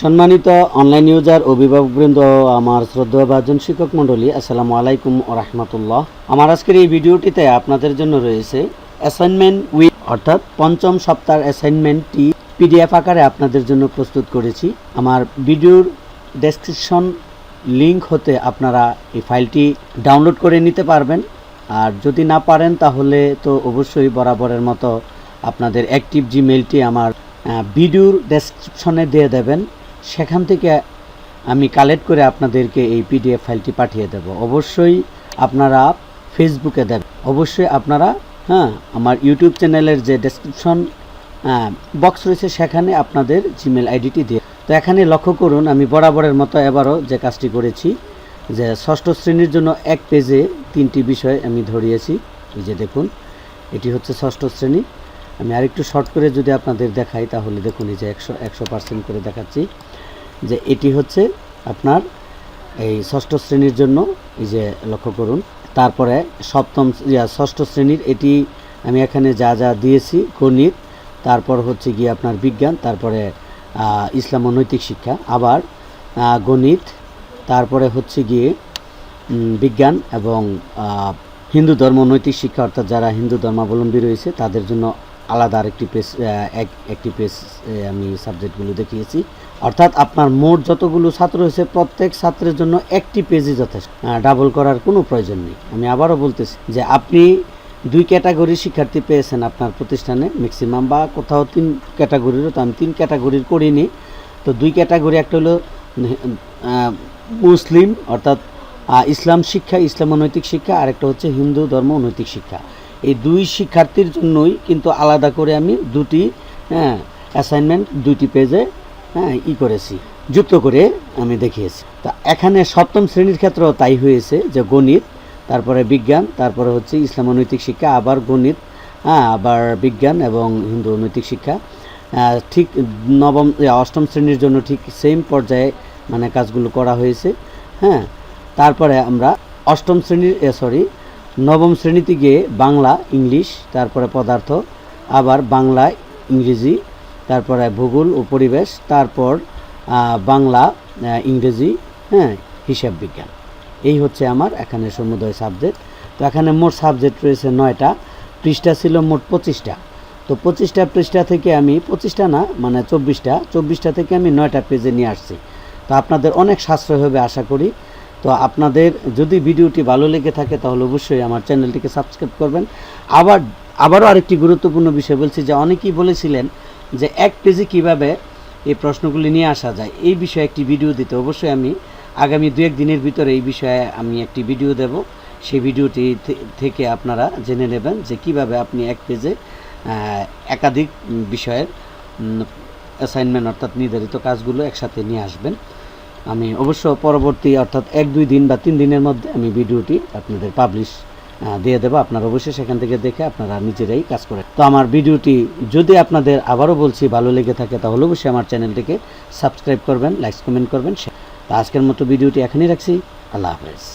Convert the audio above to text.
সম্মানিত online user অভিভাবকবৃন্দ, আমার শ্রদ্ধাভাজন শিক্ষক মণ্ডলী, আসসালামু আলাইকুম রহমতুল্লাহ। আমার আজকের এই ভিডিওটিতে আপনাদের জন্য রয়েছে অ্যাসাইনমেন্ট উইক অর্থাৎ পঞ্চম সপ্তাহের অ্যাসাইনমেন্টটি পিডিএফ আকারে আপনাদের জন্য প্রস্তুত করেছি। আমার ভিডিওর ডেসক্রিপশন লিংক হতে আপনারা এই ফাইলটি ডাউনলোড করে নিতে পারবেন। আর যদি না পারেন, তাহলে তো অবশ্যই বরাবরের মতো আপনাদের অ্যাক্টিভ জিমেলটি আমার ভিডিওর ডেসক্রিপশনে দিয়ে দেবেন। সেখান থেকে আমি কালেক্ট করে আপনাদেরকে এই পিডিএফ ফাইলটি পাঠিয়ে দেব। অবশ্যই আপনারা ফেসবুকে দেবেন। অবশ্যই আপনারা হ্যাঁ আমার ইউটিউব চ্যানেলের যে ডেসক্রিপশন বক্স রয়েছে, সেখানে আপনাদের জিমেল আইডিটি দিয়ে। তো এখানে লক্ষ্য করুন, আমি বরাবরের মতো এবারও যে কাজটি করেছি, যে ষষ্ঠ শ্রেণির জন্য এক পেজে তিনটি বিষয় আমি ধরিয়েছি। এই যে দেখুন, এটি হচ্ছে ষষ্ঠ শ্রেণি। আমি আরেকটু শর্ট করে যদি আপনাদের দেখাই, তাহলে দেখুন এই যে একশো একশো পার্সেন্ট করে দেখাচ্ছি যে এটি হচ্ছে আপনার এই ষষ্ঠ শ্রেণির জন্য, এই যে লক্ষ্য করুন। তারপরে সপ্তম ষষ্ঠ শ্রেণির এটি আমি এখানে যা যা দিয়েছি, গণিত, তারপর হচ্ছে গিয়ে আপনার বিজ্ঞান, তারপরে ইসলাম ও নৈতিক শিক্ষা, আবার গণিত, তারপরে হচ্ছে গিয়ে বিজ্ঞান এবং হিন্দু ধর্ম নৈতিক শিক্ষা, অর্থাৎ যারা হিন্দু ধর্মাবলম্বী রয়েছে, তাদের জন্য আলাদা আরেকটি পেজ এক, একটি পেজ আমি সাবজেক্টগুলো দেখিয়েছি। অর্থাৎ আপনার মোট যতগুলো ছাত্র রয়েছে প্রত্যেক ছাত্রের জন্য একটি পেজই যথেষ্ট। ডাবল করার কোনো প্রয়োজন নেই। আমি আবারও বলতেছি যে আপনি দুই ক্যাটাগরির শিক্ষার্থী পেয়েছেন আপনার প্রতিষ্ঠানে ম্যাক্সিমাম বা কোথাও তিন ক্যাটাগরিরও তো আমি তিন ক্যাটাগরির করিনি। তো দুই ক্যাটাগরি একটা হলো মুসলিম, অর্থাৎ ইসলাম শিক্ষা, ইসলাম ও নৈতিক শিক্ষা, আরেকটা হচ্ছে হিন্দু ধর্ম ও নৈতিক শিক্ষা। এই দুই শিক্ষার্থীর জন্যই কিন্তু আলাদা করে আমি দুটি হ্যাঁ অ্যাসাইনমেন্ট দুইটি পেজে হ্যাঁ ই করেছি, যুক্ত করে আমি দেখিয়েছি। তা এখানে সপ্তম শ্রেণির ক্ষেত্রেও তাই হয়েছে যে গণিত, তারপরে বিজ্ঞান, তারপরে হচ্ছে ইসলাম নৈতিক শিক্ষা, আবার গণিত হ্যাঁ আবার বিজ্ঞান এবং হিন্দু নৈতিক শিক্ষা। ঠিক নবম অষ্টম শ্রেণির জন্য ঠিক সেম পর্যায়ে মানে কাজগুলো করা হয়েছে হ্যাঁ তারপরে আমরা অষ্টম শ্রেণির সরি নবম শ্রেণীতে গিয়ে বাংলা, ইংলিশ, তারপরে পদার্থ, আবার বাংলা, ইংরেজি, তারপরে ভূগোল ও পরিবেশ, তারপর বাংলা ইংরেজি হ্যাঁ হিসাব বিজ্ঞান। এই হচ্ছে আমার এখানে সমুদয় সাবজেক্ট। তো এখানে মোট সাবজেক্ট রয়েছে নয়টা, পৃষ্ঠা ছিল মোট পঁচিশটা। তো পঁচিশটা পৃষ্ঠা থেকে আমি, পঁচিশটা না মানে চব্বিশটা চব্বিশটা থেকে আমি নয়টা পেজে নিয়ে আসছি। তো আপনাদের অনেক সাশ্রয় হবে আশা করি। তো আপনাদের যদি ভিডিওটি ভালো লেগে থাকে, তাহলে অবশ্যই আমার চ্যানেলটিকে সাবস্ক্রাইব করবেন। আবার, আবারও আরেকটি গুরুত্বপূর্ণ বিষয় বলছি, যে অনেকেই বলেছিলেন যে এক পেজে কীভাবে এই প্রশ্নগুলি নিয়ে আসা যায়, এই বিষয়ে একটি ভিডিও দিতে। অবশ্যই আমি আগামী দু এক দিনের ভিতরে এই বিষয়ে আমি একটি ভিডিও দেব। সেই ভিডিওটি থেকে আপনারা জেনে নেবেন যে কীভাবে আপনি এক পেজে একাধিক বিষয়ের অ্যাসাইনমেন্ট অর্থাৎ নির্ধারিত কাজগুলো একসাথে নিয়ে আসবেন। আমি অবশ্য পরবর্তী অর্থাৎ এক, দুই দিন বা তিন দিনের মধ্যে আমি ভিডিওটি আপনাদের পাবলিশ দিয়ে দেবো। আপনারা অবশ্যই সেখান থেকে দেখে আপনারা নিজেরাই কাজ করেন। তো আমার ভিডিওটি যদি আপনাদের আবারও বলছি ভালো লেগে থাকে, তাহলে অবশ্যই আমার চ্যানেলটিকে সাবস্ক্রাইব করবেন লাইক কমেন্ট করবেন। আজকের মতো ভিডিওটি এখনই রাখছি। আল্লাহ হাফেজ।